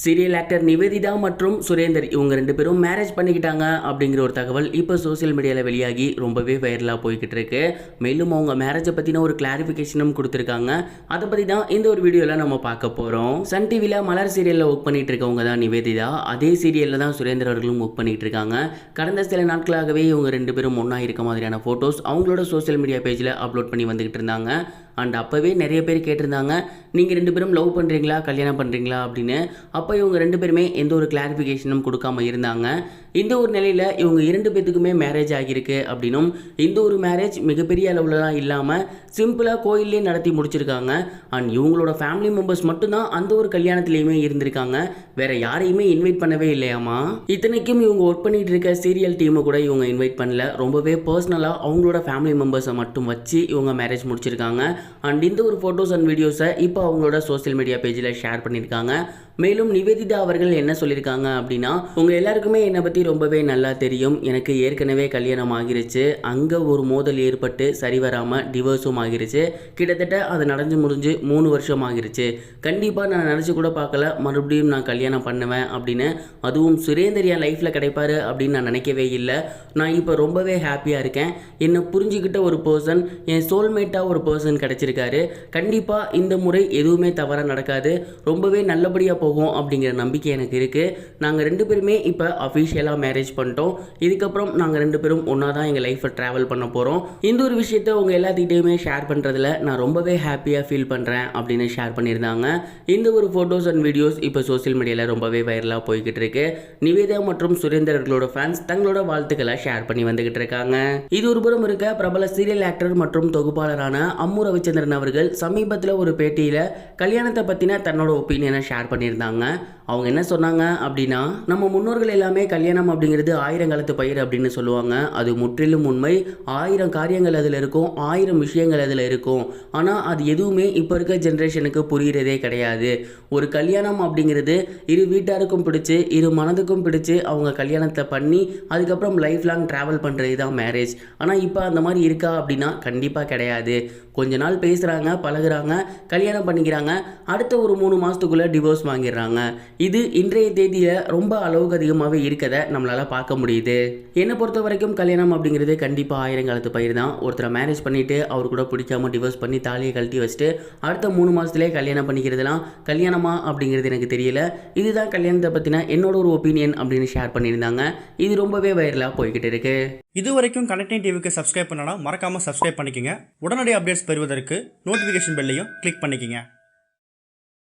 Serial actor Nivedita மற்றும் சுரேந்தர் இவங்க ரெண்டு பேரும் மேரேஜ் பண்ணிக்கிட்டாங்க அப்படிங்கிற ஒரு தகவல் இப்போ சோஷியல் மீடியாவில் வெளியாகி ரொம்பவே வைரலாக போய்கிட்டு இருக்கு. மேலும் அவங்க மேரேஜை பற்றின ஒரு கிளாரிஃபிகேஷனும் கொடுத்துருக்காங்க. அதை பற்றி தான் இந்த ஒரு வீடியோவில் நம்ம பார்க்க போகிறோம் சன் டிவியில் மலர் சீரியலில் ஒர்க் பண்ணிட்டு இருக்கவங்க தான் நிவேதிதா. அதே சீரியலில் தான் சுரேந்தர் அவர்களும் ஒர்க் பண்ணிட்டு இருக்காங்க. கடந்த சில நாட்களாகவே இவங்க ரெண்டு பேரும் ஒன்றா இருக்க மாதிரியான ஃபோட்டோஸ் அவங்களோட சோஷியல் மீடியா பேஜில் அப்லோட் பண்ணி வந்துகிட்டு இருந்தாங்க. அண்ட் அப்போவே நிறைய பேர் கேட்டிருந்தாங்க நீங்கள் ரெண்டு பேரும் லவ் பண்ணுறீங்களா கல்யாணம் பண்ணுறீங்களா அப்படின்னு. அப்போ இவங்க ரெண்டு பேருமே எந்த ஒரு கிளாரிஃபிகேஷனும் கொடுக்காம இருந்தாங்க. இந்த ஒரு நிலையில் இவங்க இரண்டு பேத்துக்குமே மேரேஜ் ஆகியிருக்கு அப்படின்னும் இந்த ஒரு மேரேஜ் மிகப்பெரிய அளவுலலாம் இல்லாமல் சிம்பிளாக கோயிலே நடத்தி முடிச்சிருக்காங்க. அண்ட் இவங்களோட ஃபேமிலி மெம்பர்ஸ் மட்டும்தான் அந்த ஒரு கல்யாணத்துலேயுமே இருந்திருக்காங்க. வேற யாரையுமே இன்வைட் பண்ணவே இல்லையாமா இத்தனைக்கும் இவங்க ஒர்க் பண்ணிட்டு இருக்க சீரியல் டீமை கூட இவங்க இன்வைட் பண்ணல. ரொம்பவே பர்சனலாக அவங்களோட ஃபேமிலி மெம்பர்ஸை மட்டும் வச்சு இவங்க மேரேஜ் முடிச்சிருக்காங்க. அண்ட் இந்த ஒரு ஃபோட்டோஸ் அண்ட் வீடியோஸை இப்போ அவங்களோட சோசியல் மீடியா பேஜில் ஷேர் பண்ணியிருக்காங்க. மேலும் நிவேதிதா அவர்கள் என்ன சொல்லியிருக்காங்க அப்படின்னா உங்கள் எல்லாருக்குமே என்னை பற்றி ரொம்பவே நல்லா தெரியும். எனக்கு ஏற்கனவே கல்யாணம் ஆகிருச்சு. அங்கே ஒரு மோதல் ஏற்பட்டு சரி வராமல் டிவோர்ஸும் ஆகிருச்சு. கிட்டத்தட்ட அது நடந்து முடிஞ்சு மூணு வருஷம் ஆகிருச்சு. கண்டிப்பாக நான் நினச்சி கூட பார்க்கல. மறுபடியும் நான் கல்யாணம் பண்ணுவேன் அப்படின்னு. அதுவும் சுரேந்தர் என் லைஃப்பில் கிடைப்பாரு அப்படின்னு நான் நினைக்கவே இல்லை. நான் இப்போ ரொம்பவே ஹாப்பியாக இருக்கேன். என்னை புரிஞ்சுக்கிட்ட ஒரு பர்சன் என் சோல்மேட்டாக ஒரு பர்சன் கிடச்சிருக்காரு. கண்டிப்பாக இந்த முறை எதுவுமே தவறாக நடக்காது. ரொம்பவே நல்லபடியாக போகும் அப்படிங்கிற நம்பிக்கை எனக்கு இருக்குது நாங்கள் ரெண்டு பேருமே இப்போ அஃபிஷியலாக மேரேஜ் பண்ணிட்டோம். இதுக்கப்புறம் நாங்கள் ரெண்டு பேரும் ஒன்றா தான் எங்கள் லைஃப்பை ட்ராவல் பண்ண போகிறோம் இந்த ஒரு விஷயத்த உங்கள் எல்லாத்துக்கிட்டையுமே ஷேர் பண்ணுறதுல நான் ரொம்பவே ஹாப்பியாக ஃபீல் பண்ணுறேன் அப்படின்னு ஷேர் பண்ணியிருந்தாங்க. இந்த ஒரு ஃபோட்டோஸ் அண்ட் வீடியோஸ் இப்போ சோஷியல் மீடியாவில் ரொம்பவே வைரலாக போய்கிட்டு இருக்கு. நிவேதா மற்றும் சுரேந்தர்களோட ஃபேன்ஸ் தங்களோட வாழ்த்துக்களை ஷேர் பண்ணி வந்துகிட்டு இருக்காங்க. இது ஒரு புறம் இருக்க பிரபல சீரியல் ஆக்டர் மற்றும் தொகுப்பாளரான அம்மு ரவிச்சந்திரன் அவர்கள் சமீபத்தில் ஒரு பேட்டியில் கல்யாணத்தை பற்றின தன்னோட ஒப்பீனியனை ஷேர் பண்ணியிருந்தாங்க. இருந்தாங்க அவங்க என்ன சொன்னாங்க அப்படின்னா நம்ம முன்னோர்கள் எல்லாமே கல்யாணம் அப்படிங்கிறது ஆயிரங்காலத்து பயிர் அப்படின்னு சொல்லுவாங்க. அது முற்றிலும் உண்மை. ஆயிரம் காரியங்கள் அதில் இருக்கும் ஆயிரம் விஷயங்கள் அதில் இருக்கும். ஆனால் அது எதுவுமே இப்போ இருக்க ஜென்ரேஷனுக்கு புரிகிறதே கிடையாது. ஒரு கல்யாணம் அப்படிங்கிறது இரு வீட்டாருக்கும் பிடிச்சி இரு மனதுக்கும் பிடிச்சி அவங்க கல்யாணத்தை பண்ணி அதுக்கப்புறம் லைஃப் லாங் ட்ராவல் பண்ணுறது தான் மேரேஜ் ஆனால் இப்போ அந்த மாதிரி இருக்கா அப்படின்னா கண்டிப்பாக கிடையாது. கொஞ்ச நாள் பேசுகிறாங்க பழகுறாங்க கல்யாணம் பண்ணிக்கிறாங்க. அடுத்த ஒரு மூணு மாதத்துக்குள்ளே டிவோர்ஸ் வாங்கிடுறாங்க. இது இன்றைய தேதியில் ரொம்ப அளவுக்கு அதிகமாகவே இருக்கதை நம்மளால் பார்க்க முடியுது. என்னை பொறுத்த வரைக்கும் கல்யாணம் அப்படிங்கிறது கண்டிப்பாக ஆயிரங்காலத்து பயிர் தான். ஒருத்தரை மேரேஜ் பண்ணிவிட்டு அவர் கூட பிடிக்காம டிவோர்ஸ் பண்ணி தாலியை கழட்டி வச்சுட்டு அடுத்த மூணு மாதத்துலேயே கல்யாணம் பண்ணிக்கிறதுலாம் கல்யாணமா அப்படிங்கிறது எனக்கு தெரியல. இதுதான் கல்யாணத்தை பற்றின என்னோட ஒரு ஒப்பீனியன் அப்படின்னு ஷேர் பண்ணியிருந்தாங்க. இது ரொம்பவே வைரலாக போய்கிட்டு இருக்கு. இது வரைக்கும் கனெக்டிங் டிவிக்கு சப்ஸ்கிரைப் பண்ணனா மறக்காமல் சப்ஸ்கிரைப் பண்ணிக்கங்க. உடனடி அப்டேட்ஸ் பெறுவதற்கு நோட்டிஃபிகேஷன் பெல்லையும் கிளிக் பண்ணிக்கோங்க.